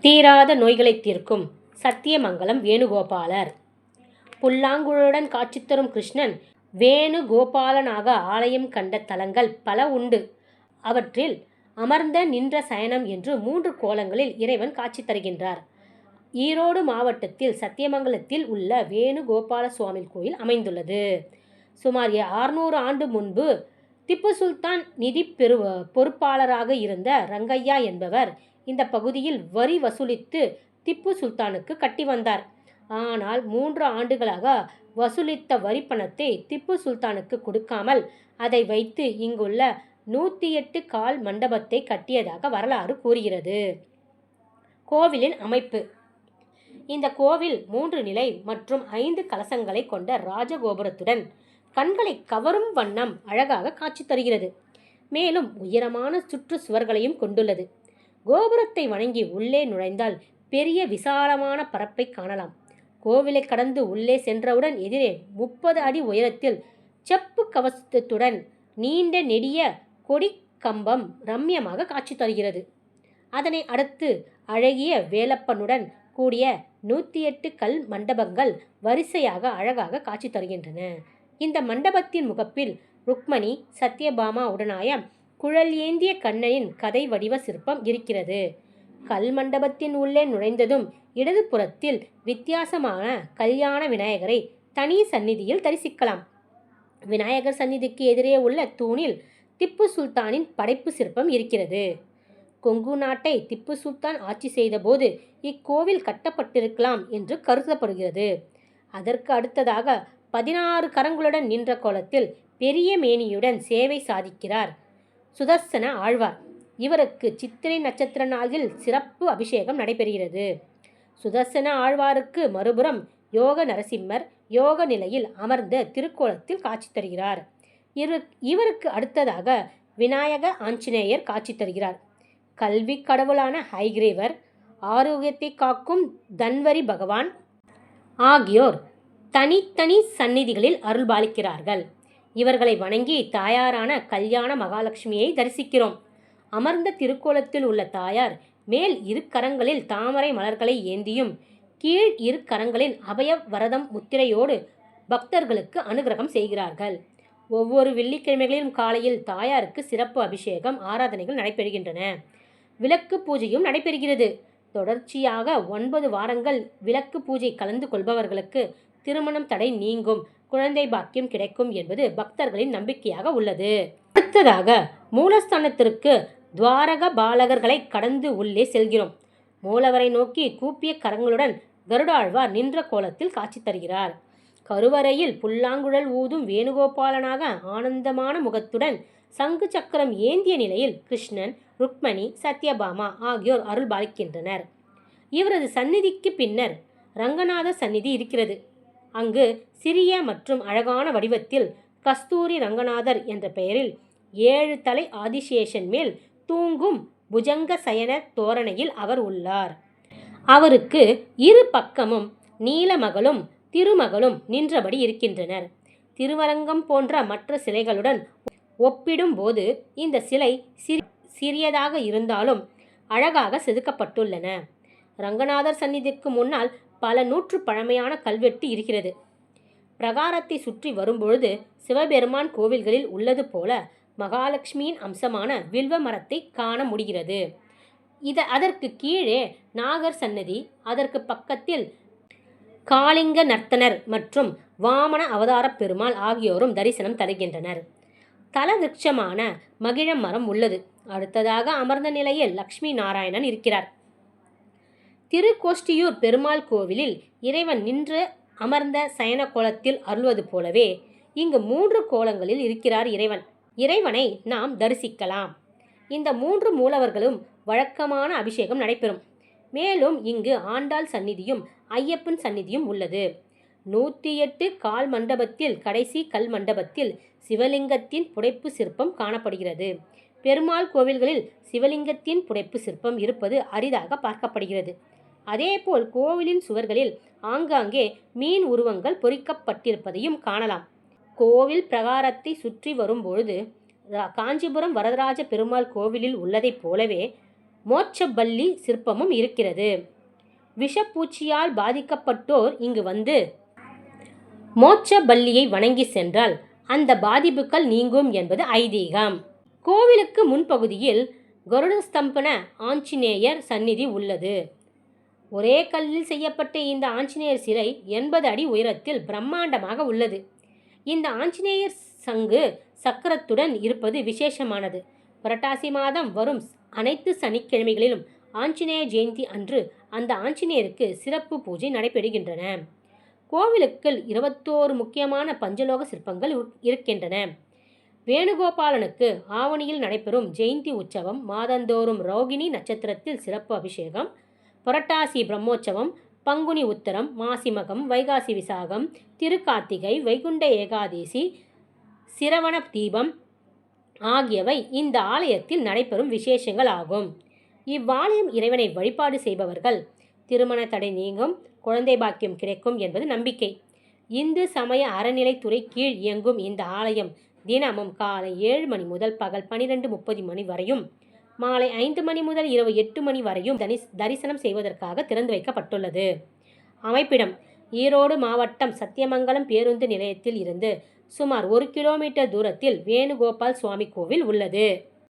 தீராத நோய்களை தீர்க்கும். சத்தியமங்கலம் வேணுகோபாலர். புல்லாங்குழலுடன் காட்சி தரும் கிருஷ்ணன் வேணுகோபாலனாக ஆலயம் கண்ட தலங்கள் பல உண்டு. அவற்றில் அமர்ந்த நின்ற சயனம் என்று மூன்று கோலங்களில் இறைவன் காட்சி தருகின்றார். ஈரோடு மாவட்டத்தில் சத்தியமங்கலத்தில் உள்ள வேணுகோபால சுவாமி கோயில் அமைந்துள்ளது. சுமார் அறுநூறு ஆண்டு முன்பு திப்பு சுல்தான் நிதி பெரு பொறுப்பாளராக இருந்த ரங்கையா என்பவர் இந்த பகுதியில் வரி வசூலித்து திப்பு சுல்தானுக்கு கட்டி வந்தார். ஆனால் மூன்று ஆண்டுகளாக வசூலித்த வரி பணத்தை திப்பு சுல்தானுக்கு கொடுக்காமல் அதை வைத்து இங்குள்ள நூற்றி எட்டு கால் மண்டபத்தை கட்டியதாக வரலாறு கூறுகிறது. கோவிலின் அமைப்பு. இந்த கோவில் மூன்று நிலை மற்றும் ஐந்து கலசங்களை கொண்ட ராஜகோபுரத்துடன் கண்களை கவரும் வண்ணம் அழகாக காட்சி தருகிறது. மேலும் உயரமான சுற்று சுவர்களையும் கொண்டுள்ளது. கோபுரத்தை வணங்கி உள்ளே நுழைந்தால் பெரிய விசாலமான பரப்பை காணலாம். கோவிலை கடந்து உள்ளே சென்றவுடன் எதிரே முப்பது அடி உயரத்தில் செப்பு கவசத்துடன் நீண்ட நெடிய கொடி கம்பம் ரம்யமாக காட்சி தருகிறது. அதனை அடுத்து அழகிய வேலப்பனுடன் கூடிய நூற்றி எட்டு கல் மண்டபங்கள் வரிசையாக அழகாக காட்சி தருகின்றன. இந்த மண்டபத்தின் முகப்பில் ருக்மணி சத்யபாமா உடனாய குழல் ஏந்திய கண்ணனின் கதை வடிவ சிற்பம் இருக்கிறது. கல் மண்டபத்தின் உள்ளே நுழைந்ததும் இடது புறத்தில் வித்தியாசமான கல்யாண விநாயகரை தனி சந்நிதியில் தரிசிக்கலாம். விநாயகர் சந்நிதிக்கு எதிரே உள்ள தூணில் திப்பு சுல்தானின் படைப்பு சிற்பம் இருக்கிறது. கொங்கு நாட்டை திப்பு சுல்தான் ஆட்சி செய்தபோது இக்கோவில் கட்டப்பட்டிருக்கலாம் என்று கருதப்படுகிறது. அதற்கு அடுத்ததாக பதினாறு கரங்களுடன் நின்ற கோலத்தில் பெரிய மேனியுடன் சேவை சாதிக்கிறார் சுதர்சன ஆழ்வார். இவருக்கு சித்திரை நட்சத்திர நாளில் சிறப்பு அபிஷேகம் நடைபெறுகிறது. சுதர்சன ஆழ்வாருக்கு மறுபுறம் யோக நரசிம்மர் யோக நிலையில் அமர்ந்த திருக்கோலத்தில் காட்சி தருகிறார். இவர் இவருக்கு அடுத்ததாக விநாயக ஆஞ்சநேயர் காட்சி தருகிறார். கல்வி கடவுளான ஹைகிரேவர் ஆரோக்கியத்தை காக்கும் தன்வரி பகவான் ஆகியோர் தனித்தனி சந்நிதிகளில் அருள்பாலிக்கிறார்கள். இவர்களை வணங்கி தாயாரான கல்யாண மகாலட்சுமியை தரிசிக்கிறோம். அமர்ந்த திருக்கோலத்தில் உள்ள தாயார் மேல் இரு கரங்களில் தாமரை மலர்களை ஏந்தியும் கீழ் இரு கரங்களில் அபய வரதம் முத்திரையோடு பக்தர்களுக்கு அனுகிரகம் செய்கிறார்கள். ஒவ்வொரு வெள்ளிக்கிழமைகளிலும் காலையில் தாயாருக்கு சிறப்பு அபிஷேகம் ஆராதனைகள் நடைபெறுகின்றன. விளக்கு பூஜையும் நடைபெறுகிறது. தொடர்ச்சியாக ஒன்பது வாரங்கள் விளக்கு பூஜை கலந்து கொள்பவர்களுக்கு திருமணம் தடை நீங்கும். குழந்தை பாக்கியம் கிடைக்கும் என்பது பக்தர்களின் நம்பிக்கையாக உள்ளது. அடுத்ததாக மூலஸ்தானத்திற்கு துவாரக பாலகர்களை கடந்து உள்ளே செல்கிறோம். மூலவரை நோக்கி கூப்பிய கரங்களுடன் கருடாழ்வார் நின்ற கோலத்தில் காட்சி தருகிறார். கருவறையில் புல்லாங்குழல் ஊதும் வேணுகோபாலனாக ஆனந்தமான முகத்துடன் சங்கு சக்கரம் ஏந்திய நிலையில் கிருஷ்ணன் ருக்மணி சத்யபாமா ஆகியோர் அருள் பாலிக்கின்றனர் இவரது சந்நிதிக்கு பின்னர் ரங்கநாத சந்நிதி இருக்கிறது. அங்கு சிறிய மற்றும் அழகான வடிவத்தில் கஸ்தூரி ரங்கநாதர் என்ற பெயரில் ஏழு தலை ஆதிசேஷன் மேல் தூங்கும் புஜங்க சயன தோரணையில் அவர் உள்ளார். அவருக்கு இரு பக்கமும் நீலமகளும் திருமகளும் நின்றபடி இருக்கின்றனர். திருவரங்கம் போன்ற மற்ற சிலைகளுடன் ஒப்பிடும்போது இந்த சிலை சிறியதாக இருந்தாலும் அழகாக செதுக்கப்பட்டுள்ளன. ரங்கநாதர் சந்நிதிக்கு முன்னால் பல நூற்று பழமையான கல்வெட்டு இருக்கிறது. பிரகாரத்தை சுற்றி வரும்பொழுது சிவபெருமான் கோவில்களில் உள்ளது போல மகாலட்சுமியின் அம்சமான வில்வ மரத்தை காண முடிகிறது. இத அதற்கு கீழே நாகர் சன்னதி அதற்கு பக்கத்தில் காளிங்க நர்த்தனர் மற்றும் வாமன அவதாரப் பெருமாள் ஆகியோரும் தரிசனம் தருகின்றனர். தல விருட்சமான மகிழ மரம் உள்ளது. அடுத்ததாக அமர்ந்த நிலையில் லக்ஷ்மி நாராயணன் இருக்கிறார். திருக்கோஷ்டியூர் பெருமாள் கோவிலில் இறைவன் நின்று அமர்ந்த சயன கோலத்தில் அருள்வது போலவே இங்கு மூன்று கோலங்களில் இருக்கிறார் இறைவன். இறைவனை நாம் தரிசிக்கலாம். இந்த மூன்று மூலவர்களும் வழக்கமான அபிஷேகம் நடைபெறும். மேலும் இங்கு ஆண்டாள் சந்நிதியும் ஐயப்பன் சந்நிதியும் உள்ளது. நூற்றி எட்டு கால் மண்டபத்தில் கடைசி கல் மண்டபத்தில் சிவலிங்கத்தின் புடைப்பு சிற்பம் காணப்படுகிறது. பெருமாள் கோவில்களில் சிவலிங்கத்தின் புடைப்பு சிற்பம் இருப்பது அரிதாக பார்க்கப்படுகிறது. அதேபோல் கோவிலின் சுவர்களில் ஆங்காங்கே மீன் உருவங்கள் பொறிக்கப்பட்டிருப்பதையும் காணலாம். கோவில் பிரகாரத்தை சுற்றி வரும்பொழுது காஞ்சிபுரம் வரதராஜ பெருமாள் கோவிலில் உள்ளதைப் போலவே மோட்சப்பள்ளி சிற்பமும் இருக்கிறது. விஷப்பூச்சியால் பாதிக்கப்பட்டோர் இங்கு வந்து மோட்சப்பள்ளியை வணங்கி சென்றால் அந்த பாதிப்புகள் நீங்கும் என்பது ஐதீகம். கோவிலுக்கு முன்பகுதியில் கருடஸ்தம்பன ஆஞ்சநேயர் சந்நிதி உள்ளது. ஒரே கல்லில் செய்யப்பட்ட இந்த ஆஞ்சநேயர் சிலை எண்பது அடி உயரத்தில் பிரம்மாண்டமாக உள்ளது. இந்த ஆஞ்சநேயர் சங்கு சக்கரத்துடன் இருப்பது விசேஷமானது. புரட்டாசி மாதம் வரும் அனைத்து சனிக்கிழமைகளிலும் ஆஞ்சநேய ஜெயந்தி அன்று அந்த ஆஞ்சநேயருக்கு சிறப்பு பூஜை நடைபெறுகின்றன. கோவிலுக்குள் இருபத்தோரு முக்கியமான பஞ்சலோக சிற்பங்கள் இருக்கின்றன. வேணுகோபாலனுக்கு ஆவணியில் நடைபெறும் ஜெயந்தி உற்சவம் மாதந்தோறும் ரோகிணி நட்சத்திரத்தில் சிறப்பு அபிஷேகம் புரட்டாசி பிரம்மோற்சவம் பங்குனி உத்தரம் மாசிமகம் வைகாசி விசாகம் திருக்கார்த்திகை வைகுண்ட ஏகாதேசி சிரவண தீபம் ஆகியவை இந்த ஆலயத்தில் நடைபெறும் விசேஷங்கள் ஆகும். இவ்வாலயம் இறைவனை வழிபாடு செய்பவர்கள் திருமண தடை நீங்கும் குழந்தை பாக்கியம் கிடைக்கும் என்பது நம்பிக்கை. இந்து சமய அறநிலைத்துறை கீழ் இயங்கும் இந்த ஆலயம் தினமும் காலை ஏழு மணி முதல் பகல் பனிரெண்டு முப்பது மணி வரையும் மாலை ஐந்து மணி முதல் இரவு எட்டு மணி வரையும் தரிசனம் செய்வதற்காக திறந்து வைக்கப்பட்டுள்ளது. அமைப்பிடம் ஈரோடு மாவட்டம் சத்தியமங்கலம் பேருந்து நிலையத்தில் இருந்து சுமார் ஒரு கிலோமீட்டர் தூரத்தில் வேணுகோபால் சுவாமி கோவில் உள்ளது.